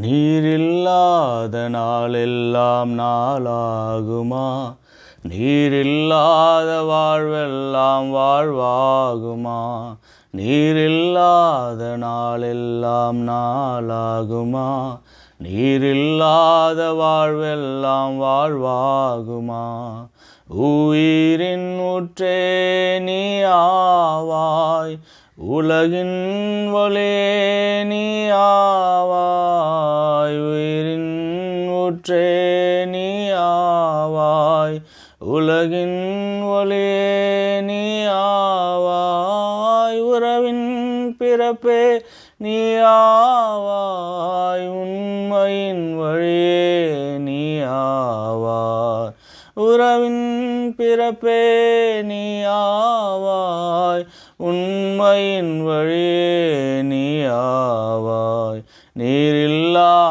நீரில்லாத நாளெல்லாம் நாளாகுமா? நீரில்லாத வாழ்வெல்லாம் வாழ்வாகுமா? நீரில்லாத நாளெல்லாம் நாளாகுமா? நீரில்லாத வாழ்வெல்லாம் வாழ்வாகுமா? உயிரின் ஊற்றே நீ ஆவாய் உலகின் ஒளே நீ ஊற்றே நீ ஆவாய். உலகின் ஒளியே நீ ஆவாய். உறவின் பிறப்பே நீ ஆவாய். உண்மையின் வழியே நீ ஆவாய். உறவின் பிறப்பே நீ ஆவாய். உண்மையின் வழியே நீ ஆவாய். நீரில்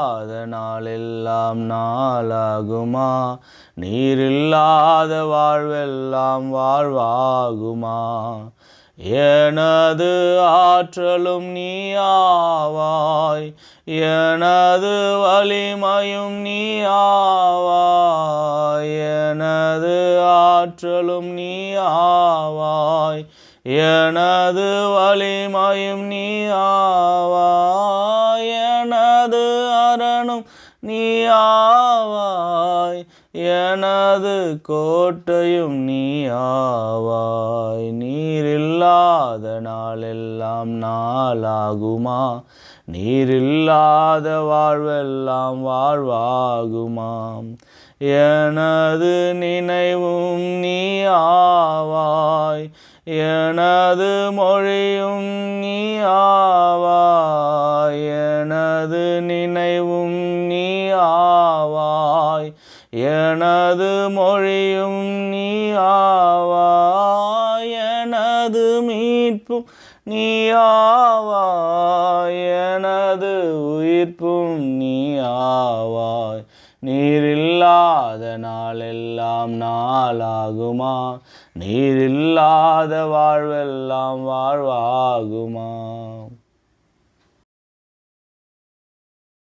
இல்லாத நாளெல்லாம் நாளாகுமா? நீர் இல்லாத வாழ்வெல்லாம் வாழ்வாகுமா? எனது ஆற்றலும் நீ ஆவாய் எனது வலிமையும் நீ ஆவாய் எனது ஆற்றலும் நீ ஆவாய் எனது வலிமையும் நீ ஆவாய் எனது நீ ஆவாய். எனது கோட்டையும் நீ ஆவாய். நீரில்லாத நாளெல்லாம் நாளாகுமா? நீரில்லாத வாழ்வெல்லாம் வாழ்வாகுமாம் எனது நினைவும் நீ ஆவாய். எனது மொழியும் நீ ஆ எனது மொழியும் நீ ஆவா எனது மீட்பும் நீ ஆவாய் எனது உயிர்ப்பும் நீ ஆவாய் நீரில்லாத நாளெல்லாம் நாளாகுமா? நீரில்லாத வாழ்வெல்லாம் வாழ்வாகுமா?